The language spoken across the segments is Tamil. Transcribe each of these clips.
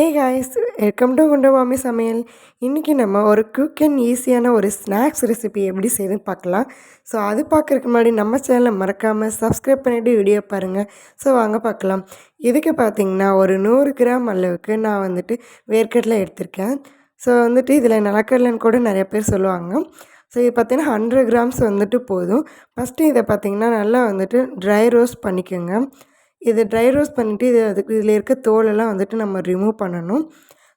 ஏ காய்ஸ் வெல்கம் டு குண்டு மாமி சமையல் இன்றைக்கி நம்ம ஒரு குக் அண்ட் ஈஸியான ஒரு ஸ்நாக்ஸ் ரெசிபி எப்படி செய்யுதுன்னு பார்க்கலாம். ஸோ அது பார்க்குறதுக்கு முன்னாடி நம்ம சேனலை மறக்காமல் சப்ஸ்கிரைப் பண்ணிவிட்டு வீடியோ பாருங்கள் ஸோ வாங்க பார்க்கலாம். இதுக்கு பார்த்திங்கன்னா ஒரு நூறு கிராம் அளவுக்கு நான் வந்துட்டு வேர்க்கடலை எடுத்திருக்கேன். ஸோ வந்துட்டு இதில் நிலக்கடலைன்னு கூட நிறைய பேர் சொல்லுவாங்க. ஸோ இது பார்த்திங்கன்னா ஹண்ட்ரட் கிராம்ஸ் வந்துட்டு போதும். ஃபஸ்ட்டு இதை பார்த்திங்கன்னா நல்லா வந்துட்டு ட்ரை ரோஸ்ட் பண்ணிக்கோங்க. இது ட்ரை ரோஸ்ட் பண்ணிவிட்டு இது அதுக்கு இதில் இருக்க தோலெல்லாம் வந்துட்டு நம்ம ரிமூவ் பண்ணணும்.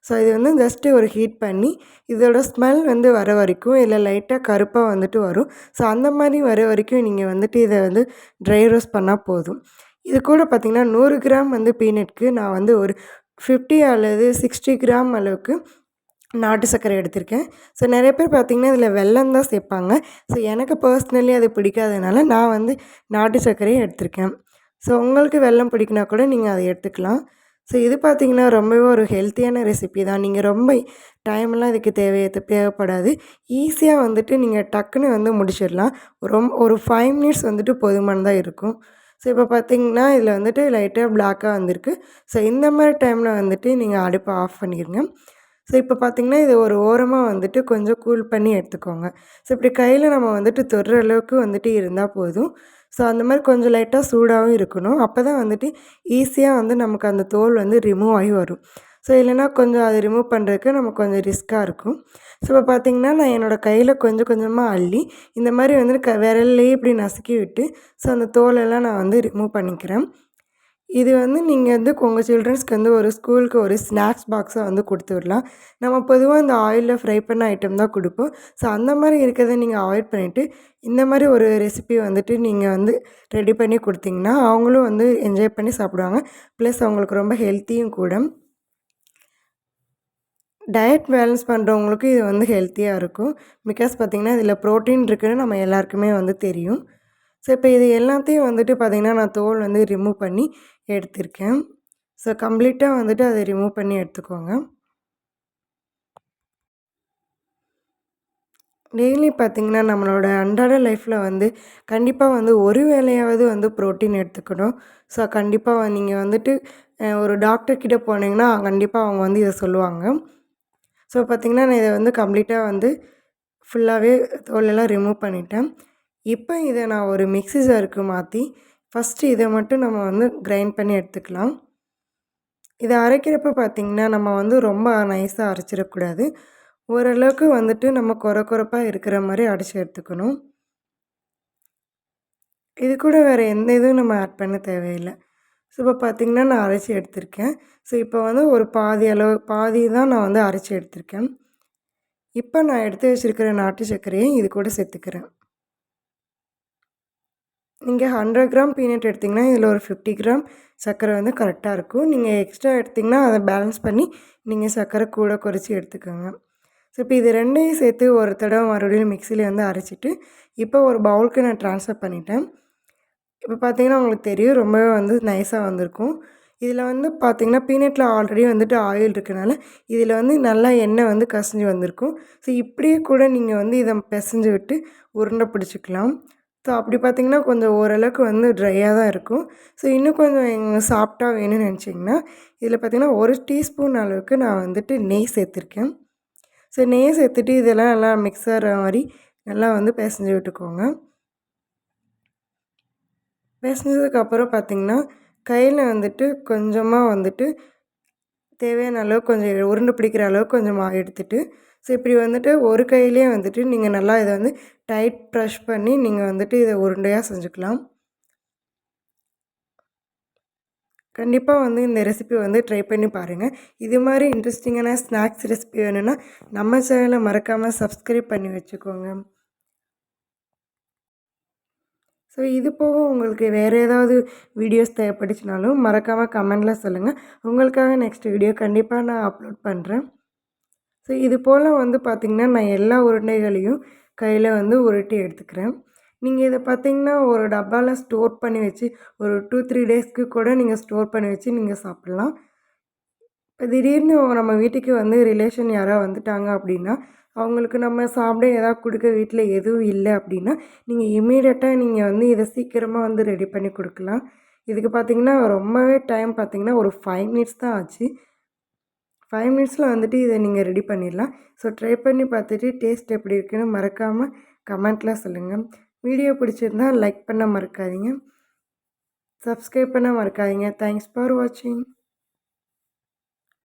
ஸோ இது வந்து ஜஸ்ட்டு ஒரு ஹீட் பண்ணி இதோட ஸ்மெல் வந்து வர வரைக்கும் இல்லை லைட்டாக கருப்பாக வந்துட்டு வரும். ஸோ அந்த மாதிரி வர வரைக்கும் நீங்கள் வந்துட்டு இதை வந்து ட்ரை ரோஸ்ட் பண்ணால் போதும். இது கூட பார்த்திங்கன்னா நூறு கிராம் வந்து பீனட்க்கு நான் வந்து ஒரு ஃபிஃப்டி அல்லது சிக்ஸ்டி கிராம் அளவுக்கு நாட்டு சர்க்கரை எடுத்திருக்கேன். ஸோ நிறைய பேர் பார்த்திங்கன்னா இதில் வெல்லம் தான் சேர்ப்பாங்க. ஸோ எனக்கு பர்ஸ்னலி அது பிடிக்காதனால நான் வந்து நாட்டு சர்க்கரையை எடுத்திருக்கேன். ஸோ உங்களுக்கு வெல்லம் பிடிக்கினா கூட நீங்கள் அதை எடுத்துக்கலாம். ஸோ இது பார்த்திங்கன்னா ரொம்பவே ஒரு ஹெல்த்தியான ரெசிபி தான். நீங்கள் ரொம்ப டைம்லாம் இதுக்கு தேவை தேவைப்படாது. ஈஸியாக வந்துட்டு நீங்கள் டக்குன்னு வந்து முடிச்சிடலாம். ரொம்ப ஒரு ஃபைவ் மினிட்ஸ் வந்துட்டு போதுமானதாக இருக்கும். ஸோ இப்போ பார்த்திங்கன்னா இதில் வந்துட்டு லைட்டாக பிளாக்காக வந்திருக்கு. ஸோ இந்த மாதிரி டைமில் வந்துட்டு நீங்கள் அடுப்பை ஆஃப் பண்ணிடுங்க ஸோ இப்போ பார்த்திங்கன்னா இது ஒரு ஓரமாக வந்துட்டு கொஞ்சம் கூல் பண்ணி எடுத்துக்கோங்க. ஸோ இப்படி கையில் நம்ம வந்துட்டு தொடுற அளவுக்கு வந்துட்டு இருந்தால் போதும். ஸோ அந்த மாதிரி கொஞ்சம் லைட்டாக சூடாகவும் இருக்கணும். அப்போ தான் வந்துட்டு ஈஸியாக வந்து நமக்கு அந்த தோல் வந்து ரிமூவ் ஆகி வரும். ஸோ இல்லைனா கொஞ்சம் அதை ரிமூவ் பண்ணுறதுக்கு நமக்கு கொஞ்சம் ரிஸ்க்காக இருக்கும். ஸோ இப்போ பார்த்திங்கன்னா நான் என்னோடய கையில் கொஞ்சம் கொஞ்சமாக அள்ளி இந்த மாதிரி வந்துட்டு க விரல்லையே இப்படி நசுக்கி விட்டு ஸோ அந்த தோலெல்லாம் நான் வந்து ரிமூவ் பண்ணிக்கிறேன். இது வந்து நீங்கள் வந்து உங்கள் சில்ட்ரன்ஸ்க்கு வந்து ஒரு ஸ்கூலுக்கு ஒரு ஸ்நாக்ஸ் பாக்ஸாக வந்து கொடுத்து விடலாம். நம்ம பொதுவாக இந்த ஆயிலில் ஃப்ரை பண்ண ஐட்டம் தான் கொடுப்போம். ஸோ அந்த மாதிரி இருக்கிறத நீங்கள் அவாய்ட் பண்ணிவிட்டு இந்த மாதிரி ஒரு ரெசிபி வந்துட்டு நீங்கள் வந்து ரெடி பண்ணி கொடுத்தீங்கன்னா அவங்களும் வந்து என்ஜாய் பண்ணி சாப்பிடுவாங்க. ப்ளஸ் அவங்களுக்கு ரொம்ப ஹெல்த்தியும் கூட. டயட் பேலன்ஸ் பண்ணுறவங்களுக்கு இது வந்து ஹெல்த்தியாக இருக்கும். பிகாஸ் பார்த்திங்கன்னா இதில் ப்ரோட்டீன் இருக்குதுன்னு நம்ம எல்லாருக்குமே வந்து தெரியும். ஸோ இப்போ இது எல்லாத்தையும் வந்துட்டு பார்த்திங்கன்னா நான் தோல் வந்து ரிமூவ் பண்ணி எடுத்திருக்கேன். ஸோ கம்ப்ளீட்டாக வந்துட்டு அதை ரிமூவ் பண்ணி எடுத்துக்கோங்க. டெய்லி பார்த்திங்கன்னா நம்மளோட அன்றாட லைஃப்பில் வந்து கண்டிப்பாக வந்து ஒரு வேலையாவது வந்து ப்ரோட்டீன் எடுத்துக்கணும். ஸோ கண்டிப்பாக நீங்கள் வந்துட்டு ஒரு டாக்டர்கிட்ட போனீங்கன்னா கண்டிப்பாக அவங்க வந்து இதை சொல்லுவாங்க. ஸோ பார்த்திங்கன்னா நான் இதை வந்து கம்ப்ளீட்டாக வந்து ஃபுல்லாகவே தோலெல்லாம் ரிமூவ் பண்ணிட்டேன். இப்போ இதை நான் ஒரு மிக்சி ஜாருக்கு மாற்றி ஃபஸ்ட்டு இதை மட்டும் நம்ம வந்து கிரைண்ட் பண்ணி எடுத்துக்கலாம். இதை அரைக்கிறப்ப பார்த்திங்கன்னா நம்ம வந்து ரொம்ப நைஸாக அரைச்சிடக்கூடாது. ஓரளவுக்கு வந்துட்டு நம்ம குறை குறைப்பாக இருக்கிற மாதிரி அடித்து எடுத்துக்கணும். இது கூட வேறு எந்த இதுவும் நம்ம ஆட் பண்ண தேவையில்லை. ஸோ இப்போ பார்த்திங்கன்னா நான் அரைச்சி எடுத்திருக்கேன். ஸோ இப்போ வந்து ஒரு பாதி அளவு பாதி தான் நான் வந்து அரைச்சி எடுத்திருக்கேன். இப்போ நான் எடுத்து வச்சுருக்கிற நாட்டு சர்க்கரையும் இது கூட சேர்த்துக்கிறேன். நீங்கள் ஹண்ட்ரட் கிராம் பீனட் எடுத்திங்கன்னா இதில் ஒரு ஃபிஃப்டி கிராம் சர்க்கரை வந்து கரெக்டாக இருக்கும். நீங்கள் எக்ஸ்ட்ரா எடுத்திங்கன்னா அதை பேலன்ஸ் பண்ணி நீங்கள் சர்க்கரை கூட குறைச்சி எடுத்துக்கோங்க. ஸோ இப்போ இது ரெண்டையும் சேர்த்து ஒரு தடவை மறுபடியும் மிக்சியில் வந்து அரைச்சிட்டு இப்போ ஒரு பவுலுக்கு நான் ட்ரான்ஸ்ஃபர் பண்ணிட்டேன். இப்போ பார்த்தீங்கன்னா உங்களுக்கு தெரியும் ரொம்பவே வந்து நைஸாக வந்திருக்கும். இதில் வந்து பார்த்திங்கன்னா பீனட்டில் ஆல்ரெடி வந்துட்டு ஆயில் இருக்கனால இதில் வந்து நல்லா எண்ணெய் வந்து கசிஞ்சு வந்திருக்கும். ஸோ இப்படியே கூட நீங்கள் வந்து இதை பிசைஞ்சு விட்டு உருண்டை பிடிச்சிக்கலாம். ஸோ அப்படி பார்த்திங்கன்னா கொஞ்சம் ஓரளவுக்கு வந்து ட்ரையாக தான் இருக்கும். ஸோ இன்னும் கொஞ்சம் எங்கள் சாஃப்டாக வேணும்னு நினச்சிங்கன்னா இதில் பார்த்திங்கன்னா ஒரு டீஸ்பூன் அளவுக்கு நான் வந்துட்டு நெய் சேர்த்துருக்கேன். ஸோ நெய் சேர்த்துட்டு இதெல்லாம் நல்லா மிக்சர் மாதிரி நல்லா வந்து பிசைஞ்சு விட்டுக்கோங்க. பிசைஞ்சதுக்கப்புறம் பார்த்திங்கன்னா கையில் வந்துட்டு கொஞ்சமாக வந்துட்டு தேவையான அளவுக்கு கொஞ்சம் உருண்டு பிடிக்கிற அளவுக்கு கொஞ்சமாக எடுத்துகிட்டு ஸோ இப்படி வந்துட்டு ஒரு கையிலே வந்துட்டு நீங்கள் நல்லா இதை வந்து டைட் ப்ரெஷ் பண்ணி நீங்கள் வந்துட்டு இதை உருண்டையாக செஞ்சுக்கலாம். கண்டிப்பாக வந்து இந்த ரெசிபி வந்து ட்ரை பண்ணி பாருங்கள் இது மாதிரி இன்ட்ரெஸ்டிங்கான ஸ்நாக்ஸ் ரெசிபி வேணும்னா நம்ம சேனலை மறக்காமல் சப்ஸ்கிரைப் பண்ணி வச்சுக்கோங்க. ஸோ இது போக உங்களுக்கு வேறு ஏதாவது வீடியோஸ் தேவைப்பட்டுச்சுனாலும் மறக்காமல் கமெண்டில் சொல்லுங்கள் உங்களுக்காக நெக்ஸ்ட் வீடியோ கண்டிப்பாக நான் அப்லோட் பண்ணுறேன் ஸோ இது போல் வந்து பார்த்திங்கன்னா நான் எல்லா உருண்டைகளையும் கையில் வந்து உருட்டி எடுத்துக்கிறேன். நீங்கள் இதை பார்த்திங்கன்னா ஒரு டப்பாவில் ஸ்டோர் பண்ணி வச்சு ஒரு டூ த்ரீ டேஸ்க்கு கூட நீங்கள் ஸ்டோர் பண்ணி வச்சு நீங்கள் சாப்பிட்லாம். இப்போ திடீர்னு நம்ம வீட்டுக்கு வந்து ரிலேஷன் யாராவது வந்துட்டாங்க அப்படின்னா அவங்களுக்கு நம்ம சாப்பிட ஏதாவது கொடுக்க வீட்டில் எதுவும் இல்லை அப்படின்னா நீங்கள் இமீடியட்டாக நீங்கள் வந்து இதை சீக்கிரமாக வந்து ரெடி பண்ணி கொடுக்கலாம். இதுக்கு பார்த்திங்கன்னா ரொம்பவே டைம் பார்த்திங்கன்னா ஒரு ஃபைவ் மினிட்ஸ் தான் ஆச்சு. ஃபைவ் மினிட்ஸில் வந்துட்டு இதை நீங்கள் ரெடி பண்ணிடலாம். ஸோ ட்ரை பண்ணி பார்த்துட்டு டேஸ்ட் எப்படி இருக்குன்னு மறக்காமல் கமெண்ட்டில் சொல்லுங்கள் வீடியோ பிடிச்சிருந்தா லைக் பண்ண மறக்காதீங்க. சப்ஸ்கிரைப் பண்ண மறக்காதீங்க. தேங்க்ஸ் ஃபார் வாட்சிங்